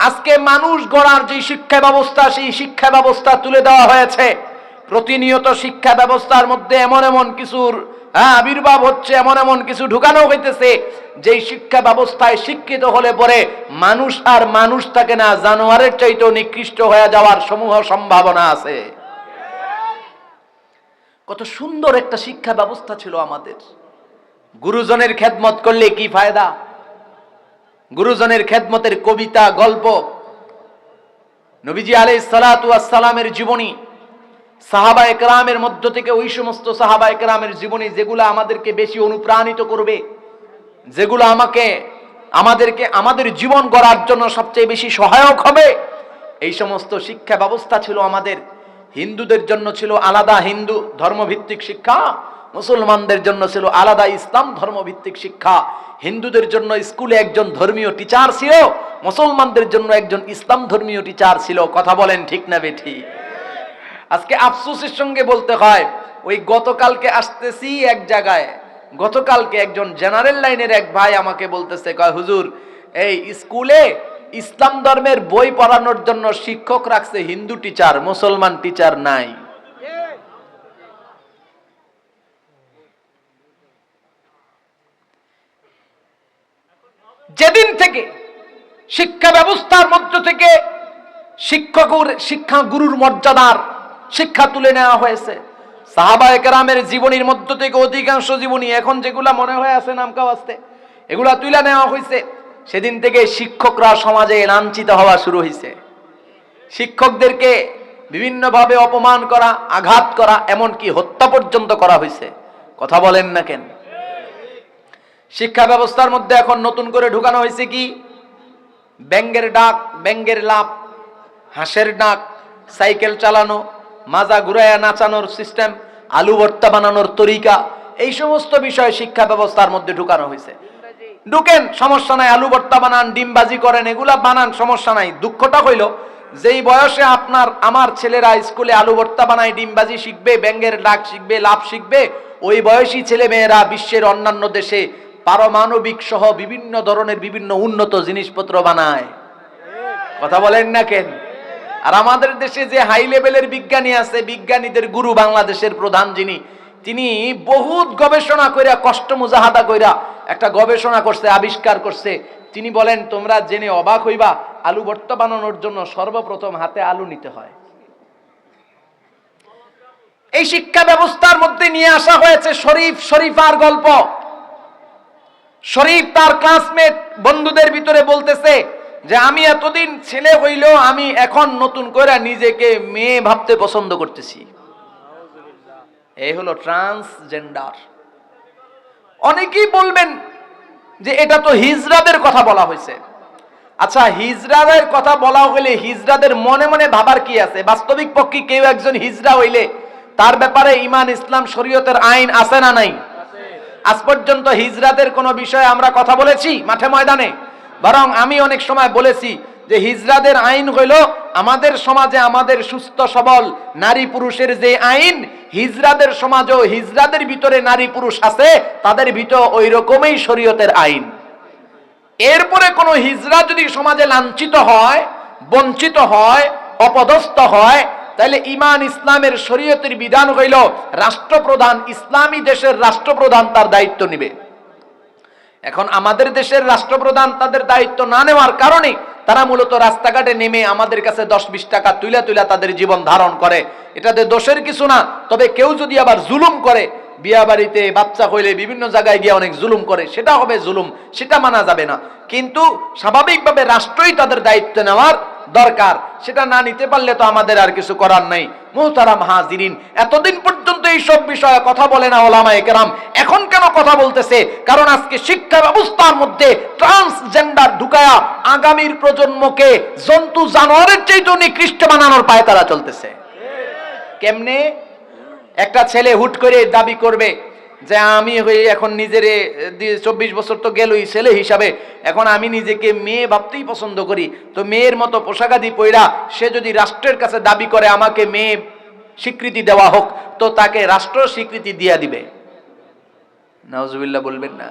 আজকে মানুষ গড়ার যে শিক্ষা ব্যবস্থা সেই শিক্ষা ব্যবস্থা তুলে দেওয়া হয়েছে। প্রতিনিয়ত শিক্ষা ব্যবস্থার মধ্যে এমন এমন কিছুর হ্যাঁ, আবির্ভাব হচ্ছে এমন এমন কিছু ঢুকানো হইতেছে যেই শিক্ষা ব্যবস্থায় শিক্ষিত হলে পরে মানুষ আর মানুষ থাকে না জানোয়ারের চাইতেও নিকৃষ্ট হয়ে যাওয়ার সমূহ সম্ভাবনা আছে। কত সুন্দর একটা শিক্ষা ব্যবস্থা ছিল আমাদের। গুরুজনের খেদমত করলে কি ফায়দা? গুরুজনের খেদমতের কবিতা, গল্প। নবীজি আলাই সালামের জীবনী, সাহাবা একরামের মধ্য থেকে ওই সমস্ত সাহাবা একরামের জীবনী যেগুলো আমাদেরকে বেশি অনুপ্রাণিত করবে, যেগুলো আমাকে, আমাদেরকে, আমাদের জীবন গড়ার জন্য সবচেয়ে বেশি সহায়ক হবে। এই সমস্ত শিক্ষা ব্যবস্থা ছিল আমাদের। হিন্দুদের জন্য ছিল আলাদা হিন্দু ধর্মভিত্তিক শিক্ষা। মুসলমানদের জন্য ছিল আলাদা ইসলাম ধর্মভিত্তিক শিক্ষা। হিন্দুদের জন্য স্কুলে একজন ধর্মীয় টিচার ছিল, মুসলমানদের জন্য একজন ইসলাম ধর্মীয় টিচার ছিল। কথা বলেন ঠিক না বেঠি? আজকে আফসোসের সঙ্গে বলতে হয়, ওই গতকালকে আসতেছি এক জায়গায়। গতকালকে একজন জেনারেল লাইনের এক ভাই আমাকে বলতেছে, কয়, হুজুর, এই স্কুলে ইসলাম ধর্মের বই পড়ানোর জন্য শিক্ষক রাখছে হিন্দু টিচার, মুসলমান টিচার নাই। যেদিন থেকে শিক্ষা ব্যবস্থার মধ্য থেকে শিক্ষকের, শিক্ষা গুরুর মর্যাদার শিক্ষা তুলে নেওয়া হয়েছে। সাহাবা একরামের জীবনীর মধ্য থেকে অধিকাংশ জীবনী এখন যেগুলা মনে হয়ে আছে নামকা আসতে এগুলা তুলে নেওয়া হয়েছে। সেদিন থেকে শিক্ষকরা সমাজে লাঞ্ছিত হওয়া শুরু হয়েছে। শিক্ষকদেরকে বিভিন্নভাবে অপমান করা, আঘাত করা, এমনকি হত্যা পর্যন্ত করা হয়েছে। কথা বলেন না কেন? শিক্ষা ব্যবস্থার মধ্যে এখন নতুন করে ঢুকানো হয়েছে কি? ব্যাঙ্গের ডাক ব্যাঙ্গের লাভ হাঁসের ডাক, সাইকেল চালানো, মাজা ঘুরাইয়া নাচানোর সিস্টেম আলু ভর্তা বানানোর তরিকা, এই সমস্ত বিষয় শিক্ষা ব্যবস্থার মধ্যে ঢুকানো হয়েছে। ঢুকেন, সমস্যা নাই, আলু ভর্তা বানান, ডিমবাজি করেন, এগুলা বানান, সমস্যা নাই। দুঃখটা হইল, যেই বয়সে আপনার, আমার ছেলেরা স্কুলে আলু ভর্তা বানায়, ডিমবাজি শিখবে ব্যাঙ্গের ডাক শিখবে লাভ শিখবে, ওই বয়সী ছেলে মেয়েরা বিশ্বের অন্যান্য দেশে পারমাণবিক সহ বিভিন্ন ধরনের বিভিন্ন উন্নত জিনিসপত্র বানায়। কথা বলেন না কেন? আর আমাদের দেশে যে হাই লেভেলের বিজ্ঞানী আছে, বিজ্ঞানীদের গুরু বাংলাদেশের প্রধান যিনি, তিনি বহুত গবেষণা কইরা, কষ্ট মুজাহাদা কইরা একটা গবেষণা করছে, আবিষ্কার করছে। তিনি বলেন, তোমরা জেনে অবাক হইবা, আলু ভর্তা বানানোর জন্য সর্বপ্রথম হাতে আলু নিতে হয়। এই শিক্ষা ব্যবস্থার মধ্যে নিয়ে আসা হয়েছে শরীফ শরীফার গল্প। শরীফ তার ক্লাসমেট বন্ধুদের ভিতরে বলতেছে যে, আমি এতদিন ছেলে হইলেও আমি এখন নতুন করে নিজেকে মেয়ে ভাবতে পছন্দ করতেছি। এই হলো ট্রান্সজেন্ডার অনেকেই বলবেন যে, এটা তো হিজরাদের কথা বলা হয়েছে। আচ্ছা হিজরাদের কথা বলা হইলে হিজরাদের মনে মনে ভাবার কি আছে? বাস্তবিক পক্ষে কেউ একজন হিজরা হইলে তার ব্যাপারে ইমান, ইসলাম, শরীয়তের আইন আছে না নাই? আজ পর্যন্ত হিজরাদের কোনো বিষয়ে আমরা কথা বলেছি মাঠে ময়দানে। বরং আমি অনেক সময় বলেছি যে হিজরাদের আইন হইল আমাদের সমাজে আমাদের সুস্থ সবল নারী পুরুষের যে আইন হিজরাদের সমাজও হিজরাদের ভিতরে নারী পুরুষ আছে, তাদের ভিতর ওই রকমই শরীয়তের আইন। এরপরে কোনো হিজরা যদি সমাজে লাঞ্ছিত হয়, বঞ্চিত হয়, অপদস্থ হয় তাহলে ইমান ইসলামের শরীয়তের বিধান হইল, রাষ্ট্রপ্রধান, ইসলামী দেশের রাষ্ট্রপ্রধান তার দায়িত্ব নিবে। এখন আমাদের দেশের রাষ্ট্রপ্রধান তাদের দায়িত্ব না নেওয়ার কারণে তারা মূলত রাস্তাঘাটে নেমে আমাদের কাছে দশ বিশ টাকা তুলে তুলে তাদের জীবন ধারণ করে। এটাতে দোষের কিছু না, তবে কেউ যদি আবার জুলুম করে, বিয়া বাড়িতে বাচ্চা হইলে বিভিন্ন জায়গায় গিয়ে অনেক জুলুম করে সেটা হবে জুলুম, সেটা মানা যাবে না। কিন্তু স্বাভাবিকভাবে রাষ্ট্রই তাদের দায়িত্ব নেওয়ার দরকার। সেটা না নিতে পারলে তো আমাদের আর কিছু করার নাই। মোহতারাম হাজিরিন, এতদিন পর্যন্ত এই সব বিষয়ে কথা বলে না ওলামা একরাম। এখন কেন কথা বলতেছে? কারণ আজকে শিক্ষা ব্যবস্থার মধ্যে ট্রান্সজেন্ডার ঢুকায়া আগামীর প্রজন্মকে জন্তু জানোয়ারের চাইতে নিকৃষ্ট বানানোর পায়ে তারা চলতেছে। কেমনে? একটা ছেলে হুট করে দাবি করবে যে আমি হয়ে এখন নিজের চব্বিশ বছর তো গেলই ছেলে হিসাবে। এখন আমি নিজেকে মেয়ে ভাবতেই পছন্দ করি। তো মেয়ের মতো পোশাক পোশাকাদি পইরা সে যদি রাষ্ট্রের কাছে দাবি করে আমাকে মেয়ে স্বীকৃতি দেওয়া হোক, তো তাকে রাষ্ট্র স্বীকৃতি দিয়া দিবে। নওয়াজুবিল্লাহ বলবেন না।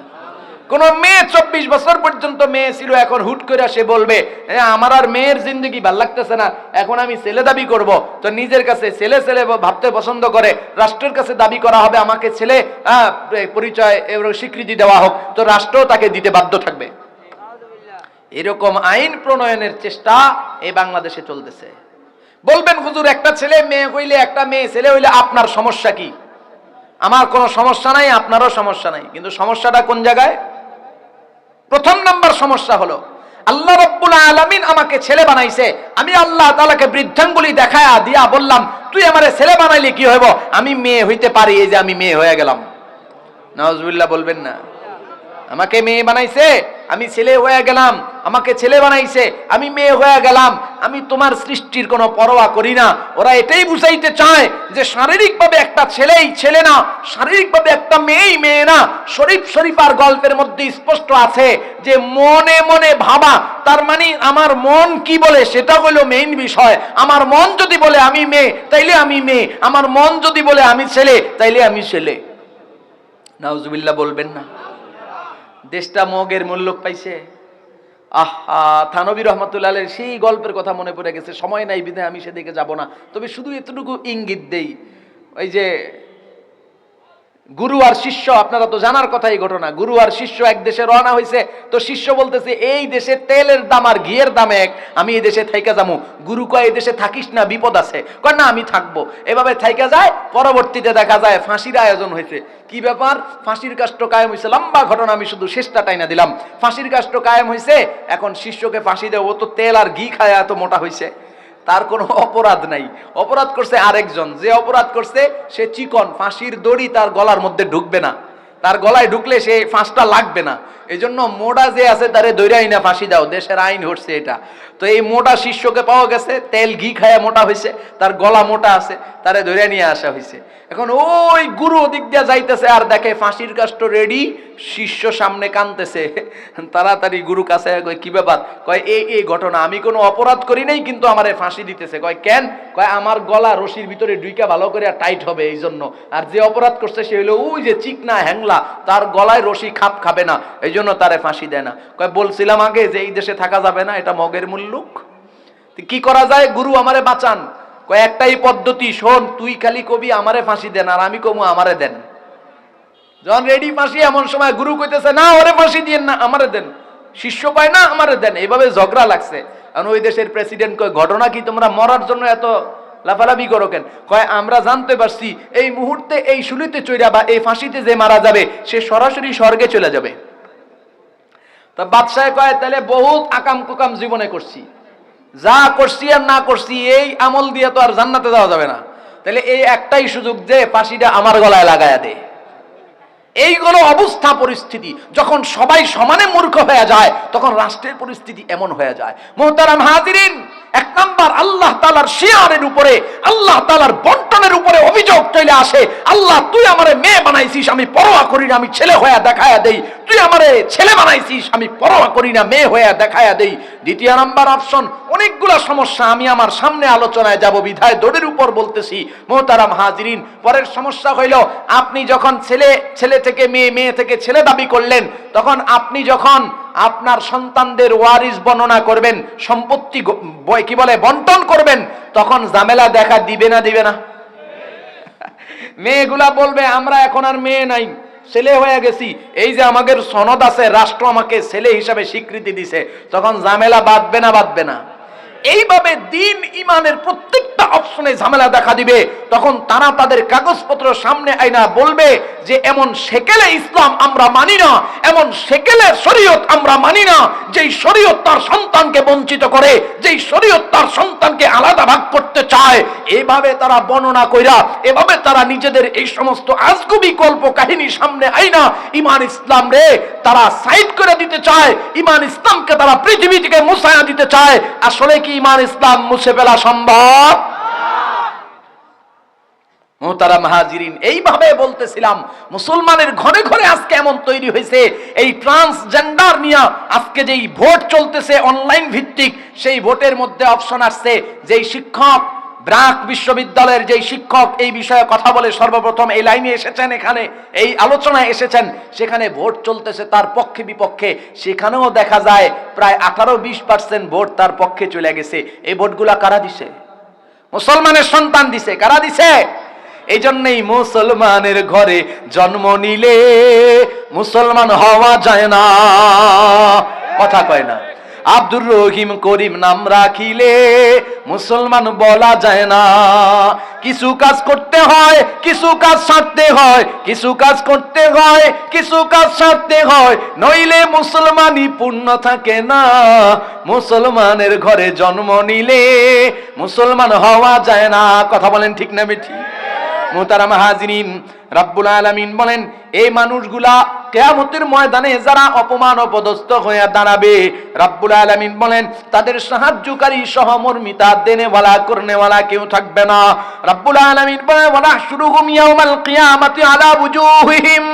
কোন মেয়ে চব্বিশ বছর পর্যন্ত মেয়ে ছিল এখন হুট করে সে বলবে "এ, আমার আর মেয়ের জিন্দগি ভালো লাগতেছে না এখন আমি ছেলে দাবি করব। তো নিজের কাছে ছেলে ছেলে ভাবতে পছন্দ করে রাষ্ট্রের কাছে দাবি করা হবে আমাকে ছেলে পরিচয় এবং স্বীকৃতি দেওয়া হোক। তো রাষ্ট্রও তাকে দিতে বাধ্য থাকবে। এরকম আইন প্রণয়নের চেষ্টা এই বাংলাদেশে চলতেছে। বলবেন হুজুর একটা ছেলে মেয়ে হইলে একটা মেয়ে ছেলে হইলে আপনার সমস্যা কি? আমার কোনো সমস্যা নাই আপনারও সমস্যা নাই। কিন্তু সমস্যাটা কোন জায়গায়? প্রথম নাম্বার সমস্যা হলো, আল্লাহ রব্বুল আলমিন আমাকে ছেলে বানাইছে। আমি আল্লাহ তালাকে বৃদ্ধাঙ্গুলি দেখায়া দিয়া বললাম, তুই আমার ছেলে বানাইলে কি হইব? আমি মেয়ে হইতে পারি, এই যে আমি মেয়ে হয়ে গেলাম। নজবুল্লাহ বলবেন না। আমাকে মেয়ে বানাইছে? আমি ছেলে হয়ে গেলাম, আমাকে ছেলে বানাইছে, আমি মেয়ে হয়ে গেলাম, আমি তোমার সৃষ্টির কোনো পরোয়া করি না। ওরা এটাই বুঝাইতে চায় যে শারীরিকভাবে একটা ছেলেই ছেলে না, শারীরিকভাবে একটা মেয়েই মেয়ে না। শরীফ শরীফার গল্পের মধ্যে স্পষ্ট আছে যে মনে মনে ভাবা, তার মানে আমার মন কি বলে সেটা হলো মেইন বিষয়। আমার মন যদি বলে আমি মেয়ে, তাইলে আমি মেয়ে। আমার মন যদি বলে আমি ছেলে, তাইলে আমি ছেলে। নাউজুবিল্লাহ বলবেন না। দেশটা মগের মূল্য পাইছে। আহা, থানবী রহমতুল্লাহ আলের সেই গল্পের কথা মনে পড়ে গেছে। সময় নাই বিধে আমি সেদিকে যাব না। তবে শুধু এতটুকু ইঙ্গিত দেই। ওই যে গুরু আর শিষ্য, আপনারা তো জানার কথা এই ঘটনা। গুরু আর শিষ্য এক দেশে রওনা হয়েছে তো শিষ্য বলতেছে, এই দেশে তেলের দাম আর ঘিয়ের দাম এক, আমি এই দেশে থাইকা যাব গুরু কয়, এই দেশে থাকিস না, বিপদ আছে। কয়, না, আমি থাকব। এভাবে থাইকা যায়, পরবর্তীতে দেখা যায়, ফাঁসির আয়োজন হয়েছে কি ব্যাপার? ফাঁসির কাষ্ট কায়েম হয়েছে লম্বা ঘটনা, আমি শুধু শেষটা টাইনা দিলাম। ফাঁসির কাষ্ট কায়েম হয়েছে এখন শিষ্যকে ফাঁসি দেবো তো তেল আর ঘি খায় এত মোটা হয়েছে তার কোনো অপরাধ নাই। অপরাধ করছে আরেকজন। যে অপরাধ করছে, সে চিকন, ফাঁসির দড়ি তার গলার মধ্যে ঢুকবে না। তার গলায় ঢুকলে সে ফাঁসটা লাগবে না। এই জন্য মোটা যে আছে তারে দৈরাই না, ফাঁসি দাও। দেশের আইন হচ্ছে এটা। তো এই মোটা শিষ্যকে পাওয়া গেছে, তেল ঘি খায়া মোটা হয়েছে তার গলা মোটা আছে, তারে ধরে নিয়ে আসা হয়েছে এখন ওই গুরু ওদিক দিয়ে যাইতেছে, আর দেখে ফাঁসির কাষ্ট রেডি শিষ্য সামনে কানতেছে। তাড়াতাড়ি গুরু কাছে কয়, কি ব্যাপার? কয় এই এই ঘটনা, আমি কোনো অপরাধ করি নাই, কিন্তু আমারে ফাঁসি দিতেছে। কয়, কেন? কয়, আমার গলা রশির ভিতরে ডুইকা ভালো করে টাইট হবে এই জন্য আর যে অপরাধ করছে, সে হলো ওই যে চিকনা হ্যাংলা। তার গলায় রশি খাপ খাবে না এই জন্য তারে ফাঁসি দেয় না। কয়, বলছিলাম আগে যে এই দেশে থাকা যাবে না, এটা মগের মুল্লুক। কি করা যায়? গুরু আমারে বাঁচান। কয়, একটাই পদ্ধতি, শোন, তুই খালি কবি, আমারে ফাঁসি দেন, আর আমি কমু, আমারে দেন। যখন রেডি ফাঁসি, এমন সময় গুরু কইতেছে, না, ওরে ফাঁসি দিয়েন না, আমারে দেন। শিষ্য পায় না, আমারে দেন। এভাবে ঝগড়া লাগছে। কারণ ওই দেশের প্রেসিডেন্ট কয়, ঘটনা কি তোমরা মরার জন্য এত লাফালাফি করো কেন? কয়, আমরা জানতে পারছি, এই মুহূর্তে এই শুলিতে চইরা বা এই ফাঁসিতে যে মারা যাবে, সে সরাসরি স্বর্গে চলে যাবে। তা বাদশাহ কয়, তাহলে বহুত আকাম কুকাম জীবনে করছি। যা করছি আর না করছি, এই আমল দিয়ে তো আর জান্নাতে যাওয়া যাবে না। তাহলে এই একটাই সুযোগ যে ফাঁসিটা আমার গলায় লাগায়া দে। এইগুলো অবস্থা পরিস্থিতি। যখন সবাই সমানে মূর্খ হয়ে যায়, তখন রাষ্ট্রের পরিস্থিতি এমন হয়ে যায়। মোহতারাম হাজিরিন এক নাম্বার আল্লাহ তালার শেয়ারের উপরে, আল্লাহ তালার বন্টনের উপরে অভিযোগ চলে আসে, আল্লাহ তুই আমারে মেয়ে বানাইছিস, আমি পরোয়া করি না, আমি ছেলে হয়ে দেখায়া দেই। তুই আমারে ছেলে বানাইছিস, আমি পরোয়া করি না, মেয়ে হয়ে দেখায়া দেই। দ্বিতীয় নাম্বার অপশন, অনেকগুলো সমস্যা আমি আমার সামনে আলোচনায় যাব, বিধায় দৌড়ের উপর বলতেছি, মোহতারাম হাজিরিন। পরের সমস্যা হইল, আপনি যখন ছেলে ছেলে থেকে মেয়ে মেয়ে থেকে ছেলে দাবি করলেন, তখন আপনি যখন আপনার সন্তানদের ওয়ারিস বর্ণনা করবেন, সম্পত্তি কি বলে, বন্টন করবেন, তখন ঝামেলা দেখা দিবে না দিবে না। মেয়েগুলা বলবে, আমরা এখন আর মেয়ে নাই, ছেলে হয়ে গেছি। এই যে আমাদের সনদ আছে, রাষ্ট্র আমাকে ছেলে হিসাবে স্বীকৃতি দিছে। তখন ঝামেলা বাঁধবে না বাঁধবে না। এইভাবে দিন ইমানের প্রত্যেকটা অপশনে ঝামেলা দেখা দিবে, তখন তারা তাদের কাগজপত্র সামনে আইনা বলবে যে, এমন সেকেলে ইসলাম আমরা মানি না, এমন সেকেলের শরীয়ত আমরা মানি না, যেই শরীয়ত তার সন্তানকে বঞ্চিত করে, যেই শরীয়ত তার সন্তানকে আলাদা ভাগ করতে চায়। এভাবে তারা বর্ণনা কইরা, এভাবে তারা নিজেদের এই সমস্ত আজগুবি কল্প কাহিনী সামনে আইনা, ইমান ইসলাম রে, তারা সাইড করে দিতে চায়, ইমান ইসলামকে তারা পৃথিবী থেকে মুছায়া দিতে চায়। আসলে কি ইমান ইসলাম মুছে ফেলা সম্ভব? মোহতারা মাহাজিরিন এইভাবে বলতেছিলাম, মুসলমানের ঘরে ঘরে আজকে এমন তৈরি হয়েছে, এই ট্রান্সজেন্ডার নিয়ে আজকে যেই ভোট চলতেছে অনলাইন ভিত্তিক, সেই ভোটের মধ্যে অপশন আসছে, যেই শিক্ষক ব্রাক বিশ্ববিদ্যালয়ের যেই শিক্ষক এই বিষয়ে কথা বলে সর্বপ্রথম এই লাইনে এসেছেন, এখানে এই আলোচনায় এসেছেন, সেখানে ভোট চলতেছে তার পক্ষে বিপক্ষে, সেখানেও দেখা যায় প্রায় আঠারো বিশ পার্সেন্ট ভোট তার পক্ষে চলে গেছে। এই ভোটগুলা কারা দিছে? মুসলমানের সন্তান দিছে, কারা দিছে? এই জন্যই মুসলমানের ঘরে জন্ম নিলে মুসলমান হওয়া যায় না। কথা কয় না। আব্দুর রহিম করিম নাম রাখিলে মুসলমান বলা যায় না। কিছু কাজ করতে হয়, কিছু কাজ ছাড়তে হয়, কিছু কাজ করতে হয়, কিছু কাজ ছাড়তে হয়, নইলে মুসলমানই পূর্ণ থাকে না। মুসলমানের ঘরে জন্ম নিলে মুসলমান হওয়া যায় না। কথা বলেন ঠিক না বেঠি মোতারাম হাজিরিন, রাব্বুল আলামিন বলেন, এই মানুষগুলা কেয়ামতের ময়দানে যারা অপমান অপদস্থ হয়ে দাঁড়াবে, রাব্বুল আলামিন বলেন, তাদের সাহায্যকারী সহমর্মিতা, দেনেওয়ালা, করনেওয়ালা কেউ থাকবে না। রাব্বুল আলামিন বলেন ওয়ালা শুরুহুম ইয়াউমাল কিয়ামাতি আলা বুজুহিহিম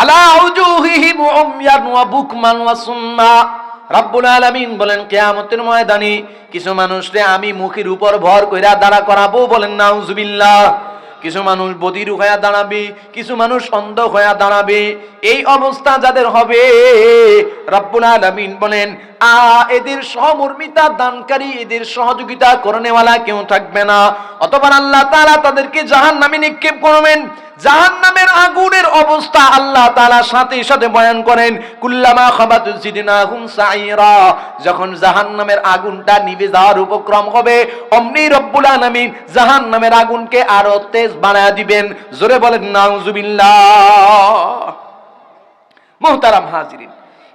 আলা উজুহিহিম উময়ান ওয়া বুকমান ওয়া সুম্মা। রাব্বুল আলামিন বলেন, কিয়ামতের ময়দানে কিছু মানুষরে আমি মুখের উপর ভর কইরা দাঁড়া করাবো বলেন, নাউজুবিল্লাহ। কিছু মানুষ বদির হয়ে দাঁড়াবে, কিছু মানুষ অন্ধ হয়ে দাঁড়াবে। এই অবস্থা যাদের হবে, রব্বুল বলেন, আ, এদের সহমর্মিতা দানকারী, এদের সহযোগিতা করনেওয়ালা কেউ থাকবে না। অতবার আল্লাহ তারা তাদেরকে জাহান নামে নিক্ষেপ করবেন। জাহান্নামের আগুনের অবস্থা আল্লাহ তাআলা সাথে সাথে বয়ান করেন, কুল্লামা খাবাতু যখন জাহান্নামের আগুনটা নিভে যাওয়ার উপক্রম হবে, অমনি রব্বুল আলামিন জাহান্নামের আগুনকে আরও তেজ বানায় দিবেন। জোরে বলেন, নাউজুবিল্লাহ। মোহতারাম হাজিরিন।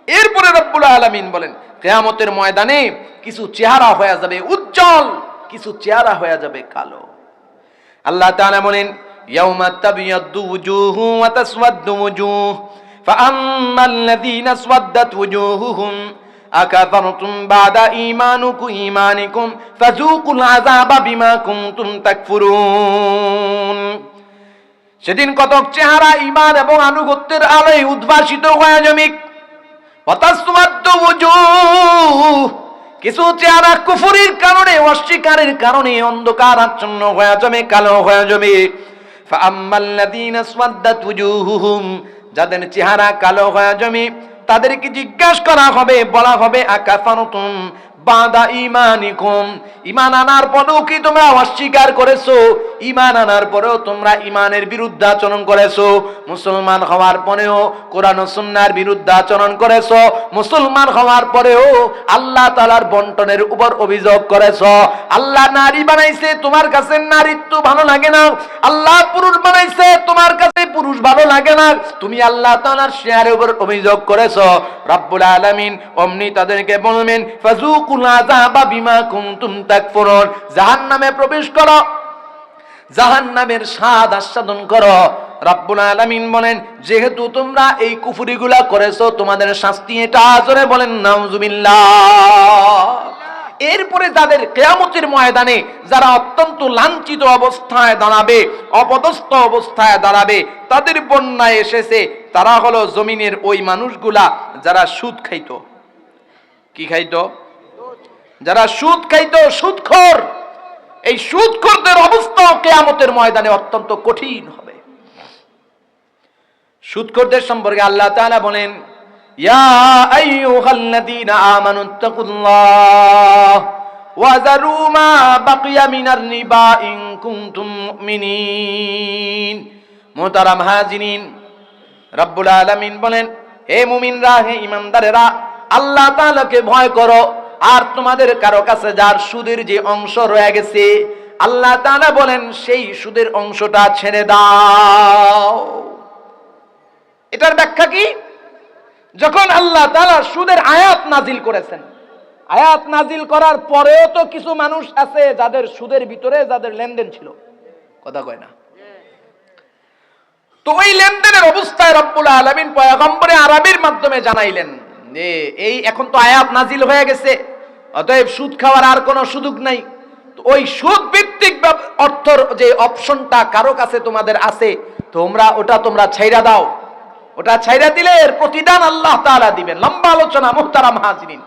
এরপরে রব্বুল আলামিন বলেন, কেয়ামতের ময়দানে কিছু চেহারা হয়ে যাবে উজ্জ্বল, কিছু চেহারা হয়ে যাবে কালো। আল্লাহ তাআলা বলেন ইয়াউমা তাবিয়াদ্দু ওয়ুজুহু ওয়া তাসওয়াদ্দু ওয়ুজুহ فأما الذين اسودت وجوههم أكفرتم بعد إيمانكم إيمانكم فذوقوا العذاب بما كنتم تكفرون সেদিন কতক চেহারা ইমান এবং আনুগত্যের আলোয় উদ্ভাসিত হয়ে জমিক হতাশমাদ্দ কিছু চেহারা কুফুরির কারণে অস্বীকারের কারণে অন্ধকার আচ্ছন্ন হয়ে জমে কালো হয়ে জমে ফাআম্মাল্লাযীনা আসওয়াদ্দাত ওয়ুজুহুহুম যাদের চেহারা কালো হয়ে জমি তাদেরকে জিজ্ঞাসা করা হবে বলা হবে বাদা ইমানিকুম ইমান আনার পরেও কি তোমরা অস্বীকার করেছ? ইমান আনার পরেও তোমরা ইমানের বিরুদ্ধে আচরণ করেছ। মুসলমান হওয়ার পরেও কোরআন ও সুন্নাহর বিরুদ্ধে আচরণ করেছ। মুসলমান হওয়ার পরেও আল্লাহ তাআলার বন্টনের উপর অভিযোগ করেছ। আল্লাহ নারী বানাইছে, তোমার কাছে নারীত্ব ভালো লাগে না। আল্লাহ পুরুষ বানাইছে, তোমার কাছে পুরুষ ভালো লাগে না। তুমি আল্লাহ তাআলার শেয়ারের উপর অভিযোগ করেছ। রব্বুল আলামিন অমনি তাদেরকে বলবেন প্রবেশ করো। জাহান্নামের স্বাদ আস্বাদন করো। রব্বুল আলামিন বলেন, যেহেতু তোমরা এই কুফুরিগুলা করেছ, তোমাদের শাস্তি এটা জোরে বলেন, নাউজুবিল্লাহ। এরপরে যাদের কেয়ামতের ময়দানে যারা অত্যন্ত লাঞ্ছিত অবস্থায় দাঁড়াবে, অপদস্থ অবস্থায় দাঁড়াবে, তাদের বন্যায় এসেছে, তারা হলো জমিনের ওই মানুষগুলা যারা সুদ খাইত। কি খাইতো? যারা সুদ খাইতো, সুদখোর, এই সুদখোরদের অবস্থাও কেয়ামতের ময়দানে অত্যন্ত কঠিন হবে। সুদখোরদের সম্পর্কে আল্লাহ তাআলা বলেন, ইয়া আইয়ুহাল্লাযীনা যারু মা বলেন, হে মুমিনরা, হে ইমানদারেরা, আল্লাহ তাআলাকে ভয় করো আর তোমাদের কারও কাছে যার সুদের যে অংশ রয়ে গেছে, আল্লাহ তাআলা বলেন, সেই সুদের অংশটা ছেড়ে দাও। এটার ব্যাখ্যা কি? যখন আল্লাহ তাআলা সুদের আয়াত নাজিল করেছেন, আয়াত নাজিল করার পরেও তো কিছু মানুষ আছে যাদের সুদের ভিতরে যাদের লেনদেন ছিল। কথা কয় না? তো ওই লেনদেনের অবস্থায় রব্বুল আলামিন পয়গম্বরে আরবির মাধ্যমে জানাইলেন এই এখন তো আয়াত নাজিল হয়ে গেছে। অতএব সুদ খাওয়ার আর কোনো সুযোগ নাই। ওই সুদ ভিত্তিক অর্থর যে অপশনটা কারও কাছে তোমাদের আছে, তোমরা ওটা তোমরা ছাইরা দাও। ওটা ছাইরা দিলে এর প্রতিদান আল্লাহ তাআলা দিবেন। লম্বা আলোচনা, মুহতারাম হাজিরিন।